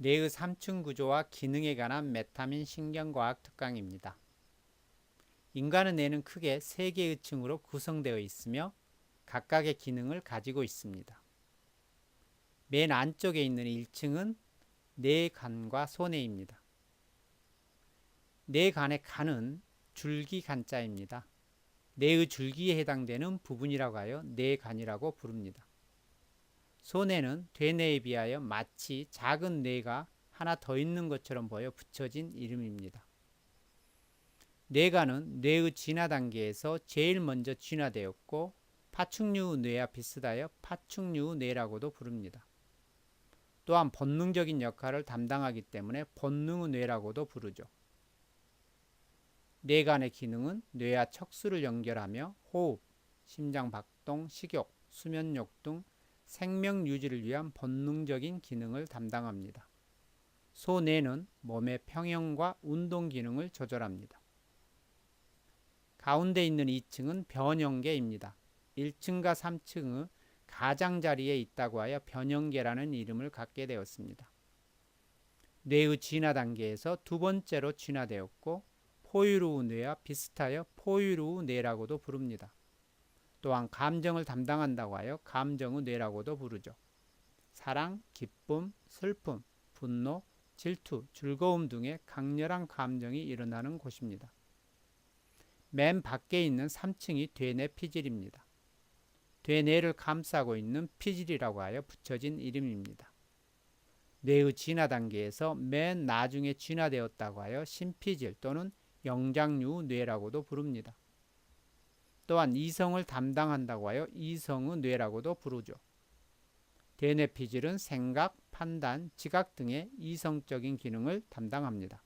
뇌의 3층 구조와 기능에 관한 메타민 신경과학 특강입니다. 인간의 뇌는 크게 3개의 층으로 구성되어 있으며 각각의 기능을 가지고 있습니다. 맨 안쪽에 있는 1층은 뇌간과 소뇌입니다. 뇌간의 간은 줄기 간자입니다. 뇌의 줄기에 해당되는 부분이라고 하여 뇌간이라고 부릅니다. 소뇌는 되뇌에 비하여 마치 작은 뇌가 하나 더 있는 것처럼 보여 붙여진 이름입니다. 뇌간은 뇌의 진화 단계에서 제일 먼저 진화되었고 파충류 뇌와 비슷하여 파충류 뇌라고도 부릅니다. 또한 본능적인 역할을 담당하기 때문에 본능의 뇌라고도 부르죠. 뇌간의 기능은 뇌와 척수를 연결하며 호흡, 심장 박동, 식욕, 수면욕 등 생명 유지를 위한 본능적인 기능을 담당합니다. 소뇌는 몸의 평형과 운동 기능을 조절합니다. 가운데 있는 2층은 변형계입니다. 1층과 3층의 가장자리에 있다고 하여 변형계라는 이름을 갖게 되었습니다. 뇌의 진화 단계에서 두 번째로 진화되었고 포유류 뇌와 비슷하여 포유류 뇌라고도 부릅니다. 또한 감정을 담당한다고 하여 감정의 뇌라고도 부르죠. 사랑, 기쁨, 슬픔, 분노, 질투, 즐거움 등의 강렬한 감정이 일어나는 곳입니다. 맨 밖에 있는 3층이 되뇌 피질입니다. 되뇌를 감싸고 있는 피질이라고 하여 붙여진 이름입니다. 뇌의 진화 단계에서 맨 나중에 진화되었다고 하여 심피질 또는 영장류 뇌라고도 부릅니다. 또한 이성을 담당한다고 하여 이성의 뇌라고도 부르죠. 대뇌피질은 생각, 판단, 지각 등의 이성적인 기능을 담당합니다.